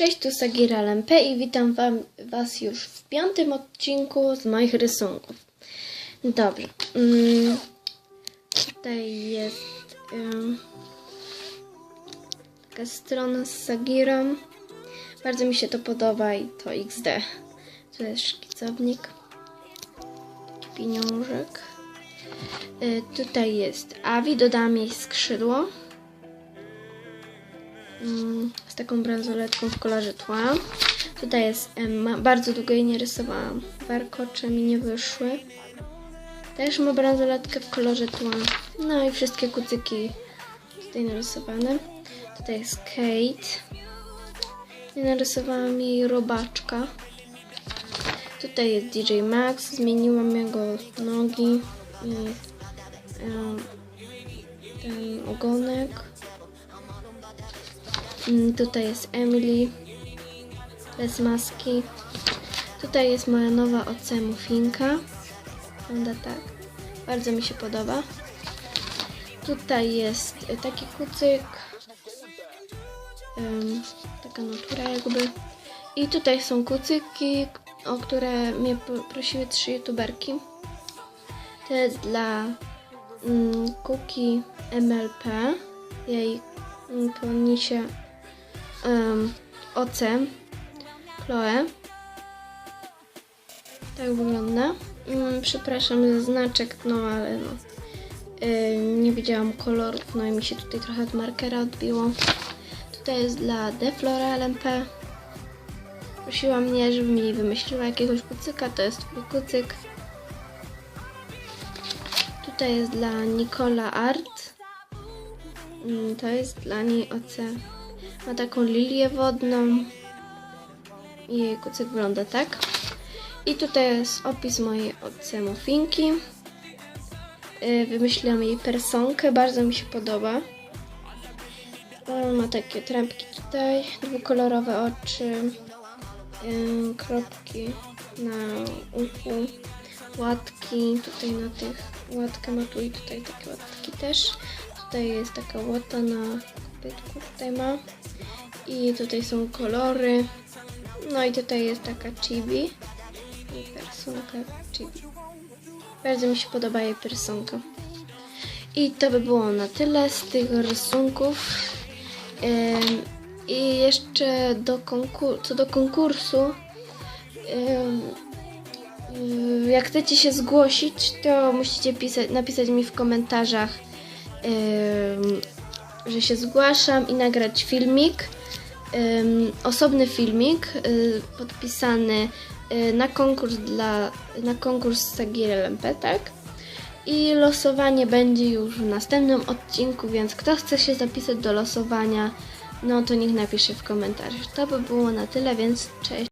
Cześć, tu Sagira LMP i witam wam, Was już w piątym odcinku z moich rysunków. Dobrze. Mm, tutaj jest ym, taka strona z Sagirą. Bardzo mi się to podoba i to XD. Tu jest szkicownik. Pieniążek. Y, tutaj jest Avi, dodałam jej skrzydło. Mm, z taką bransoletką w kolorze tła. Tutaj jest Emma. Bardzo długo jej nie rysowałam. Warkocze mi nie wyszły. Też ma bransoletkę w kolorze tła. No i wszystkie kucyki tutaj narysowane. Tutaj jest Kate. I narysowałam jej robaczka. Tutaj jest DJ Max. Zmieniłam jego nogi i em, ten ogonek. Mm, Tutaj jest Emily bez maski. Tutaj jest moja nowa OC Muffinka. Wygląda tak. Bardzo mi się podoba. Tutaj jest taki kucyk. Ym, taka natura jakby. I tutaj są kucyki, o które mnie prosiły trzy youtuberki. To jest dla mm, Kuki MLP. Jej ponisie um, OC Chloe. Tak wygląda. Mm, przepraszam za znaczek, no ale no. nie widziałam kolorów, no i mi się tutaj trochę od markera odbiło. Tutaj jest dla Deflora LMP. Prosiła mnie, żebym jej wymyśliła jakiegoś kucyka, to jest twój kucyk. Tutaj jest dla Nicola Art. Mm, To jest dla niej OC. Ma taką lilię wodną. I jej kucyk wygląda tak. I tutaj jest opis mojej OC muffinki. Yy, Wymyśliłam jej personkę, bardzo mi się podoba. Ma takie trampki tutaj, dwukolorowe oczy, yy, kropki na uchu, łatki, tutaj na tych, łatkę ma tu i tutaj takie łatki też. Tutaj jest taka łota na kopytku, tutaj ma. I tutaj są kolory. No i tutaj jest taka chibi. I personka chibi. Bardzo mi się podoba jej personka. I to by było na tyle z tych rysunków. I jeszcze do co do konkursu. jak chcecie się zgłosić, to musicie pisać, napisać mi w komentarzach, że się zgłaszam i nagrać filmik. Osobny filmik y, podpisany y, na konkurs dla na konkurs Sagir LMP, tak? I losowanie będzie już w następnym odcinku, więc kto chce się zapisać do losowania, no to niech napisze w komentarzach. To by było na tyle, więc cześć.